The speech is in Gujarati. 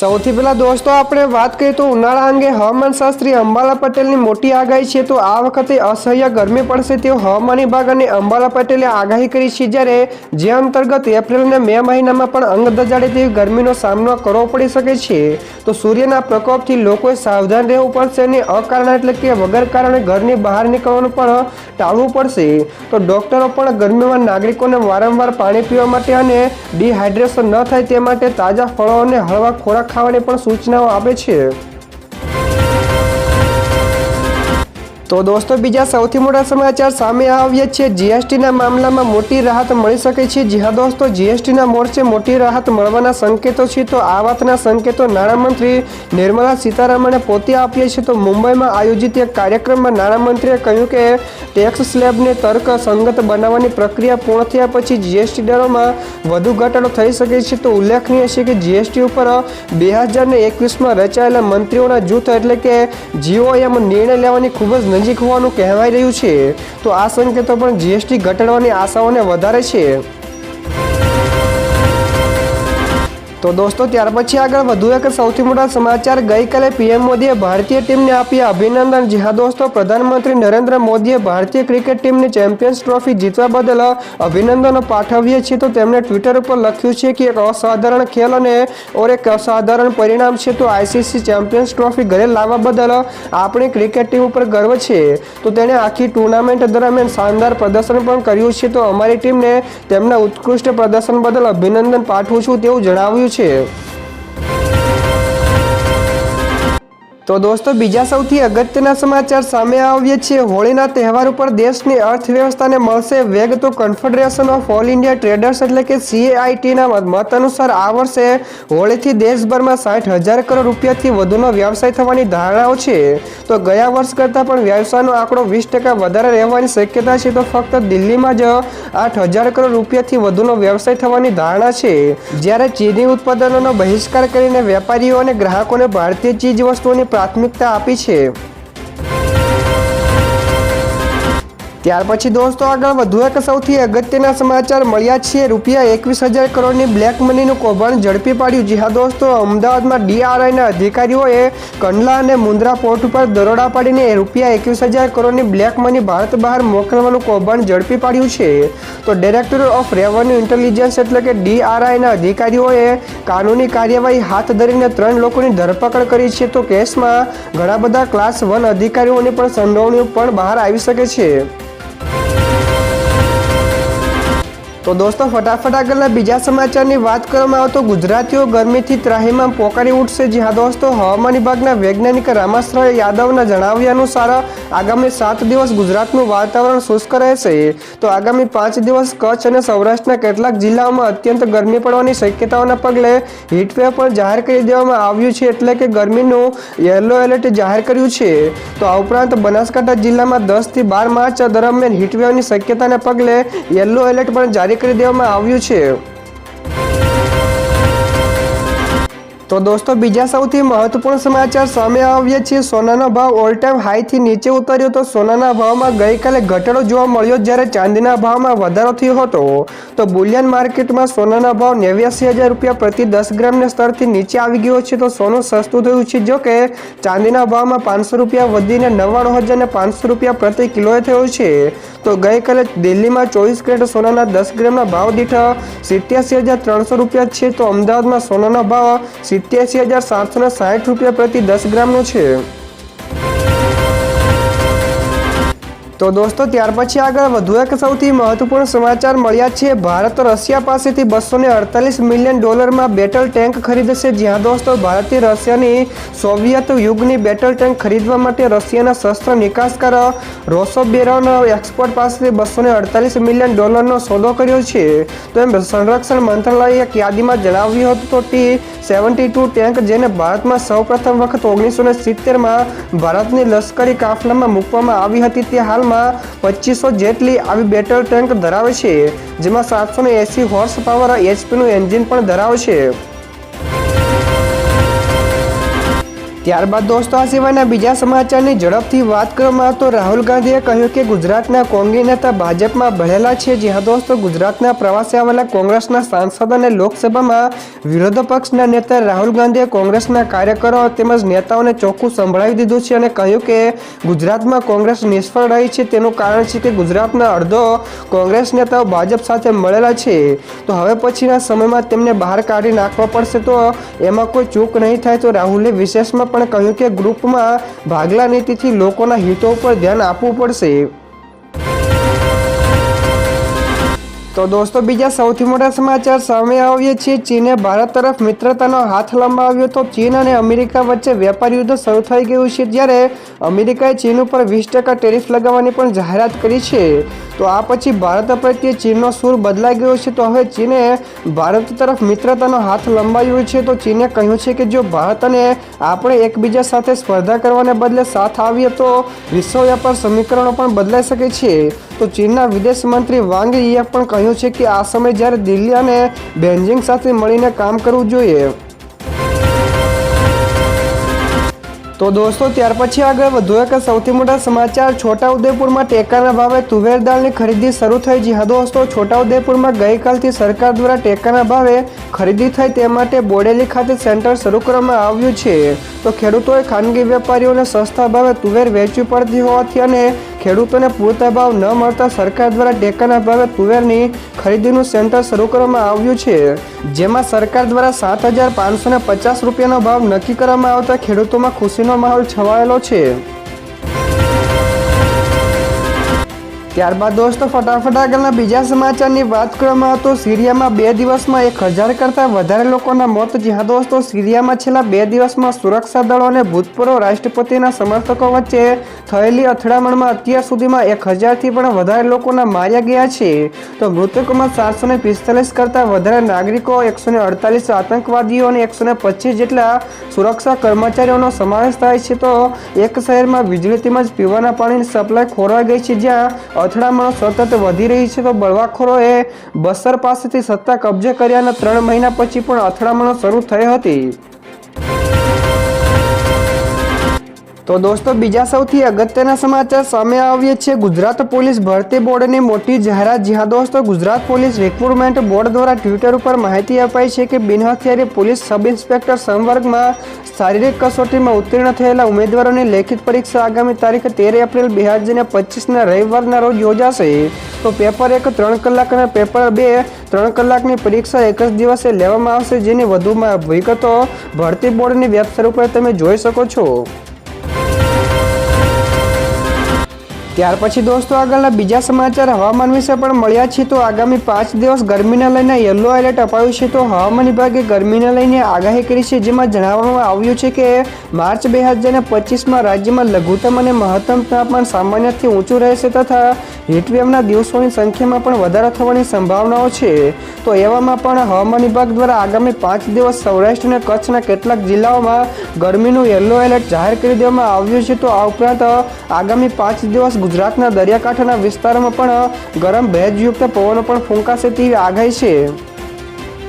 સૌથી પહેલાં દોસ્તો, આપણે વાત કરીએ તો ઉનાળા અંગે હવામાન શાસ્ત્રી અંબાલા પટેલની મોટી આગાહી છે. તો આ વખતે અસહ્ય ગરમી પડશે. તેવો હવામાન વિભાગ અને અંબાલા પટેલે આગાહી કરી છે જ્યારે જે અંતર્ગત એપ્રિલ અને મે મહિનામાં પણ અંગ દજાડે તેવી ગરમીનો સામનો કરવો પડી શકે છે. તો સૂર્યના પ્રકોપથી લોકોએ સાવધાન રહેવું પડશે અને અકારણ એટલે કે વગર કારણે ઘરની બહાર નીકળવાનું પણ ટાળવું પડશે. તો ડૉક્ટરો પણ ગરમીમાં નાગરિકોને વારંવાર પાણી પીવા માટે અને ડિહાઇડ્રેશન ન થાય તે માટે તાજા ફળો અને હળવા ખોરાક ખાવાની પણ સૂચનાઓ આપે છે. તો દોસ્તો, બીજા સૌથી મોટા સમાચાર સામે આવ્યા છે. જીએસટીના મામલામાં મોટી રાહત મળી શકે છે. જી હા, દોસ્તો, જીએસટીના મોરચે મોટી રાહત મળવાના સંકેતો છે. તો આ વાતના સંકેતો નાણામંત્રી નિર્મલા સીતારામણે પોતે આપ્યા છે તો મુંબઈમાં આયોજિત એક કાર્યક્રમમાં નાણામંત્રીએ કહ્યું કે ટેક્સ સ્લેબને તર્ક સંગત બનાવવાની પ્રક્રિયા પૂર્ણ થયા પછી જીએસટી દરોમાં વધુ ઘટાડો થઈ શકે છે. તો ઉલ્લેખનીય છે કે જીએસટી ઉપર બે હજાર ને એકવીસમાં રચાયેલા મંત્રીઓના જૂથ એટલે કે જીઓએમ નિર્ણય લેવાની ખૂબ જ નજીક હોવાનું કહેવાઈ રહ્યું છે તો આ સંકેતો પણ જીએસટી ઘટાડવાની આશાઓને વધારે છે. તો દોસ્તો, ત્યાર પછી આગળ વધુ એક સૌથી મોટા સમાચાર. ગઈકાલે પીએમ મોદીએ ભારતીય ટીમને આપ્યા અભિનંદન. જી દોસ્તો, પ્રધાનમંત્રી નરેન્દ્ર મોદીએ ભારતીય ક્રિકેટ ટીમને ચેમ્પિયન્સ ટ્રોફી જીતવા બદલ અભિનંદનો પાઠવીએ છીએ. તો તેમણે ટ્વિટર ઉપર લખ્યું છે કે, એક અસાધારણ ખેલ અને ઓર એક અસાધારણ પરિણામ છે. તો આઈસીસી ચેમ્પિયન્સ ટ્રોફી ઘરે લાવવા બદલ આપણી ક્રિકેટ ટીમ ઉપર ગર્વ છે. તો તેણે આખી ટુર્નામેન્ટ દરમિયાન શાનદાર પ્રદર્શન પણ કર્યું છે. તો અમારી ટીમને તેમના ઉત્કૃષ્ટ પ્રદર્શન બદલ અભિનંદન પાઠવું છું તેવું જણાવ્યું છે? તો દોસ્તો, બીજા સૌથી અગત્યના સમાચાર સામે આવીએ છીએ. હોળીના તહેવાર ઉપર દેશની અર્થવ્યવસ્થાને મળશે વેગ તો confederation of all India traders એટલે કે સીએઆઈટીના મત અનુસાર આ વર્ષે હોળીથી દેશભરમાં સાઠ હજાર કરોડ રૂપિયાથી વધુનો વ્યવસાય થવાની ધારણાઓ છે. તો ગયા વર્ષ કરતાં પણ વ્યવસાયનો આંકડો વીસ ટકા વધારે રહેવાની શક્યતા છે. તો ફક્ત દિલ્હીમાં જ આઠ હજાર કરોડ રૂપિયાથી વધુનો વ્યવસાય થવાની ધારણા છે. જ્યારે ચીની ઉત્પાદનોનો બહિષ્કાર કરીને વેપારીઓ અને ગ્રાહકોને ભારતીય ચીજ વસ્તુઓની પ્રાથમિકતા આપી છે. ત્યાર પછી દોસ્તો આગળ વધુ એક સૌથી અગત્યના સમાચાર મળ્યા છે. રૂપિયા એકવીસ હજાર કરોડની બ્લેક મનીનું કૌભાંડ ઝડપી પાડ્યું. જી હા દોસ્તો, અમદાવાદમાં ડીઆરઆઈના અધિકારીઓએ કંડલા અને મુન્દ્રા પોર્ટ ઉપર દરોડા પાડીને રૂપિયા એકવીસ હજાર કરોડની બ્લેક મની ભારત બહાર મોકલવાનું કૌભાંડ ઝડપી પાડ્યું છે. તો ડાયરેક્ટર ઓફ રેવન્યુ ઇન્ટેલિજન્સ એટલે કે ડીઆરઆઈના અધિકારીઓએ કાનૂની કાર્યવાહી હાથ ધરીને ત્રણ લોકોની ધરપકડ કરી છે. તો કેસમાં ઘણા બધા ક્લાસ વન અધિકારીઓની પણ સંડોવણીઓ પણ બહાર આવી શકે છે. તો દોસ્તો, ફટાફટ આગળના બીજા સમાચારની વાત કરવામાં આવે તો ગુજરાતીઓ ગરમીથી ત્રાહીમાં પોકારી ઉઠશે. જી હા દોસ્તો, હવામાન વિભાગના વૈજ્ઞાનિક રામાશ્રય યાદવના જણાવ્યા અનુસાર આગામી સાત દિવસ ગુજરાતનું વાતાવરણ શુષ્ક રહેશે. તો આગામી પાંચ દિવસ કચ્છ અને સૌરાષ્ટ્રના કેટલાક જિલ્લાઓમાં અત્યંત ગરમી પડવાની શક્યતાઓના પગલે હીટવેવ પણ જાહેર કરી દેવામાં આવ્યું છે, એટલે કે ગરમીનું યલો એલર્ટ જાહેર કર્યું છે. તો આ ઉપરાંત બનાસકાંઠા જિલ્લામાં દસથી બાર માર્ચ દરમિયાન હીટવેવની શક્યતાને પગલે યલો એલર્ટ પણ જારી કરી દેવામાં આવ્યું છે. તો દોસ્તો, બીજા સૌથી મહત્વપૂર્ણ સમાચાર સામે આવ્યા છે. સોનાનો ભાવ ઓલ ટાઈમ હાઈથી નીચે ઉતર્યો તો સોનાના ભાવમાં ગઈકાલે ઘટાડો જોવા મળ્યો જ્યારે ચાંદીના ભાવમાં વધારો થયો હતો. તો બુલિયન માર્કેટમાં સોનાના ભાવ નેવ્યાસી હજાર રૂપિયા પ્રતિ દસ ગ્રામના સ્તરથી નીચે આવી ગયો છે. તો સોનું સસ્તું થયું છે. જો કે ચાંદીના ભાવમાં પાંચસો રૂપિયા વધીને નવ્વાણું હજાર ને પાંચસો રૂપિયા પ્રતિ કિલોએ થયો છે. તો ગઈકાલે દિલ્હીમાં ચોવીસ કેરેટ સોનાના દસ ગ્રામના ભાવ દીઠ સિત્યાસી હજાર ત્રણસો રૂપિયા છે. તો અમદાવાદમાં સોનાનો ભાવ સિત્યાસી હજાર સાતસો સાઠ રૂપિયા પ્રતિ દસ ગ્રામનો છે. તો દોસ્તો, ત્યાર પછી આગળ વધુ એક સૌથી મહત્વપૂર્ણ સમાચાર મળ્યા છે. ભારત રશિયા પાસેથી બસો અડતાલીસ મિલિયન ડોલરમાં બેટલ ટેન્ક ખરીદશે. જ્યાં દોસ્તો ભારતે રશિયાની સોવિયત યુગની બેટલ ટેન્ક ખરીદવા માટે રશિયાના શસ્ત્ર નિકાસકાર રોસોબેરોન એક્સપોર્ટ પાસેથી બસો અડતાલીસ મિલિયન ડોલરનો સોદો કર્યો છે. તો એમ સંરક્ષણ મંત્રાલયે એક યાદીમાં જણાવ્યું હતું તો ટી સેવન્ટી ટુ ટેન્ક જેને ભારતમાં સૌપ્રથમ વખત ઓગણીસો સિત્તેરમાં ભારતની લશ્કરી કાફલામાં મૂકવામાં આવી હતી. તે હાલમાં વિસ્તારમાં પચીસો જેટલી આવી બેટલ ટેન્ક ધરાવે છે, જેમાં સાતસો ને એસી હોર્સ પાવર એચપીનું એન્જિન પણ ધરાવે છે. ત્યારબાદ દોસ્તો, આ સિવાયના બીજા સમાચારની ઝડપથી વાત કરવામાં તો રાહુલ ગાંધીએ કહ્યું કે ગુજરાતના કોંગ્રેસ નેતા ભાજપમાં ભળેલા છે. જ્યાં દોસ્તો, ગુજરાતના પ્રવાસે આવેલા કોંગ્રેસના સાંસદ અને લોકસભામાં વિરોધ પક્ષના નેતા રાહુલ ગાંધીએ કોંગ્રેસના કાર્યકરો તેમજ નેતાઓને ચોખ્ખું સંભળાવી દીધું છે અને કહ્યું કે ગુજરાતમાં કોંગ્રેસ નિષ્ફળ રહી છે. તેનું કારણ છે કે ગુજરાતના અડધો કોંગ્રેસ નેતાઓ ભાજપ સાથે મળેલા છે. તો હવે પછીના સમયમાં તેમને બહાર કાઢી નાખવા પડશે તો એમાં કોઈ ચૂક નહીં થાય. તો રાહુલે વિશેષમાં પણ કહ્યું કે ગ્રુપમાં ભાગલા નીતિથી લોકોના હિતો ઉપર ધ્યાન આપવું પડશે. તો દોસ્તો, બીજા સૌથી મોટા સમાચાર સામે આવીએ છીએ. ચીને ભારત તરફ મિત્રતાનો હાથ લંબાવ્યો તો ચીન અને અમેરિકા વચ્ચે વેપાર યુદ્ધ શરૂ થઈ ગયું છે. જ્યારે અમેરિકાએ ચીન ઉપર વીસ ટકા ટેરિફ લગાવવાની પણ જાહેરાત કરી છે. તો આ પછી ભારત પ્રત્યે ચીનનો સૂર બદલાઈ ગયો છે. તો હવે ચીને ભારત તરફ મિત્રતાનો હાથ લંબાવ્યો છે. તો ચીને કહ્યું છે કે જો ભારત અને આપણે એકબીજા સાથે સ્પર્ધા કરવાને બદલે સાથ આવીએ તો વિશ્વ વ્યાપાર સમીકરણો પણ બદલાઈ શકે છે. તો ચીનના વિદેશ મંત્રી વાંગ યીએ પણ કહ્યું છે કે આ સમય જ્યારે દિલ્હી અને બેન્જિંગ સાથે મળીને કામ કરવું જોઈએ. તો દોસ્તો, ત્યાર પછી આગળ વધુ એક સૌથી મોટા સમાચાર. છોટાઉદેપુરમાં ટેકાના ભાવે તુવેર દાળની ખરીદી શરૂ થઈ જી. હા દોસ્તો, છોટાઉદેપુરમાં ગઈકાલથી સરકાર દ્વારા ટેકાના ભાવે ખરીદી થઈ તે માટે બોડેલી ખાતે સેન્ટર શરૂ કરવામાં આવ્યું છે. તો ખેડૂતોએ ખાનગી વેપારીઓને સસ્તા ભાવે તુવેર વેચવી પડતી હોવાથી અને ખેડૂતોને પૂરતા ભાવ ન મળતા સરકાર દ્વારા ટેકાના ભાવે તુવેરની ખરીદીનું સેન્ટર શરૂ કરવામાં આવ્યું છે. જેમાં સરકાર દ્વારા સાત હજાર પાંચસો ને પચાસ રૂપિયાનો ભાવ નક્કી કરવામાં આવતા ખેડૂતોમાં ખુશીનો માહોલ છવાયેલો છે. ત્યારબાદ દોસ્તો, ફટાફટ આગળના બીજા સમાચારની વાત કરવામાં હતો સિરિયામાં બે દિવસમાં એક હજાર કરતાં વધારે લોકોના મોત જ્યાં દોસ્તો સિરિયામાં છેલ્લા બે દિવસમાં સુરક્ષા દળો અને ભૂતપૂર્વ રાષ્ટ્રપતિના સમર્થકો વચ્ચે થયેલી અથડામણમાં અત્યાર સુધીમાં એક હજારથી પણ વધારે લોકોના માર્યા ગયા છે. તો મૃતકોમાં સાતસો ને પિસ્તાલીસ કરતાં વધારે નાગરિકો, એકસો ને અડતાલીસ આતંકવાદીઓ અને એકસો ને પચીસ જેટલા સુરક્ષા કર્મચારીઓનો સમાવેશ થાય છે. તો એક શહેરમાં વીજળી તેમજ પીવાના પાણીની સપ્લાય ખોરવાઈ ગઈ છે. જ્યાં અથડામણો સતત વધી રહી છે. તો બળવાખોરોએ બસર પાસેથી સત્તા કબજે કર્યાના ત્રણ મહિના પછી પણ અથડામણો શરૂ થઈ હતી. તો દોસ્તો, બીજા સૌથી અગત્યના સમાચાર સામે આવીએ છીએ. ગુજરાત પોલીસ ભરતી બોર્ડની મોટી જાહેરાત. જ્યાં દોસ્તો, ગુજરાત પોલીસ રિક્રુટમેન્ટ બોર્ડ દ્વારા ટ્વિટર ઉપર માહિતી અપાઈ છે કે બિનહથિયારી પોલીસ સબ ઇન્સ્પેક્ટર સંવર્ગમાં શારીરિક કસોટીમાં ઉત્તીર્ણ થયેલા ઉમેદવારોની લેખિત પરીક્ષા આગામી તારીખ તેર એપ્રિલ બે હજાર પચીસના રવિવારના રોજ યોજાશે. તો પેપર એક ત્રણ કલાક અને પેપર બે ત્રણ કલાકની પરીક્ષા એક જ દિવસે લેવામાં આવશે. જેની વધુમાં વિગતો ભરતી બોર્ડની વેબસાઇટ ઉપર તમે જોઈ શકો છો. ત્યાર પછી દોસ્તો આગળના બીજા સમાચાર હવામાન વિશે પણ મળ્યા છે. તો આગામી પાંચ દિવસ ગરમીને લઈને યલો એલર્ટ અપાયું છે. તો હવામાન વિભાગે ગરમીને લઈને આગાહી કરી છે. જેમાં જણાવવામાં આવ્યું છે કે માર્ચ બે હજાર પચીસમાં રાજ્યમાં લઘુત્તમ અને મહત્તમ તાપમાન સામાન્યથી ઊંચું રહેશે તથા હીટવેવના દિવસોની સંખ્યામાં પણ વધારો થવાની સંભાવનાઓ છે. તો એવામાં પણ હવામાન વિભાગ દ્વારા આગામી પાંચ દિવસ સૌરાષ્ટ્ર અને કચ્છના કેટલાક જિલ્લાઓમાં ગરમીનું યલો એલર્ટ જાહેર કરી દેવામાં આવ્યું છે. તો આ ઉપરાંત આગામી પાંચ દિવસ ગુજરાતના દરિયાકાંઠાના વિસ્તારોમાં પણ ગરમ ભેજયુક્ત પવનો પણ ફૂંકાશે તેવી આગાહી છે.